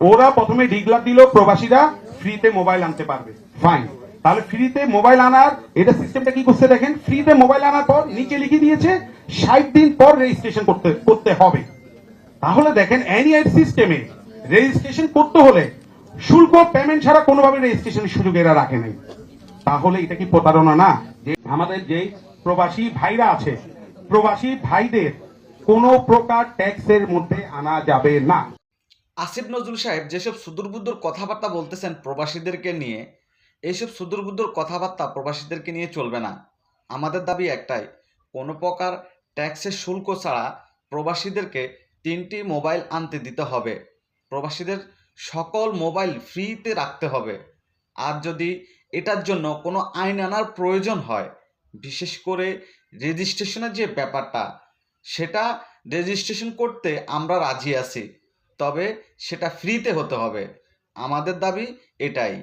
ওরা প্রথমে ডিগলার দিল প্রবাসীরা, ফ্রিতে মোবাইল আনতে পারবে। ফাইন তাহলে ফ্রিতে মোবাইল আনার, এটা সিস্টেমটা কি করছে দেখেন? ফ্রিতে মোবাইল আনার পর নিচে লিখে দিয়েছে, ষাট দিন পর রেজিস্ট্রেশন করতে করতে হবে। তাহলে দেখেন অ্যানিয়ার সিস্টেমে রেজিস্ট্রেশন করতে হলে শুল্ক পেমেন্ট ছাড়া কোনোভাবে রেজিস্ট্রেশনের সুযোগ এরা রাখে নাই। তাহলে এটা কি প্রতারণা না? যে আমাদের যে প্রবাসী ভাইরা আছে, প্রবাসী ভাইদের কোনো প্রকার ট্যাক্সের মধ্যে আনা যাবে না। আসিফ নজরুল সাহেব যেসব সুদূরবুদ্দুর কথাবার্তা বলতেছেন প্রবাসীদেরকে নিয়ে, এইসব সুদূরবুদ্দুর কথাবার্তা প্রবাসীদেরকে নিয়ে চলবে না। আমাদের দাবি একটাই, কোনো প্রকার ট্যাক্সের শুল্ক ছাড়া প্রবাসীদেরকে তিনটি মোবাইল আনতে দিতে হবে। প্রবাসীদের সকল মোবাইল ফ্রিতে রাখতে হবে। আর যদি এটার জন্য কোনো আইন আনার প্রয়োজন হয়, বিশেষ করে রেজিস্ট্রেশনের যে ব্যাপারটা, সেটা রেজিস্ট্রেশন করতে আমরা রাজি আছি। তবে সেটা ফ্রিতে হতে হবে। আমাদের দাবি এটাই।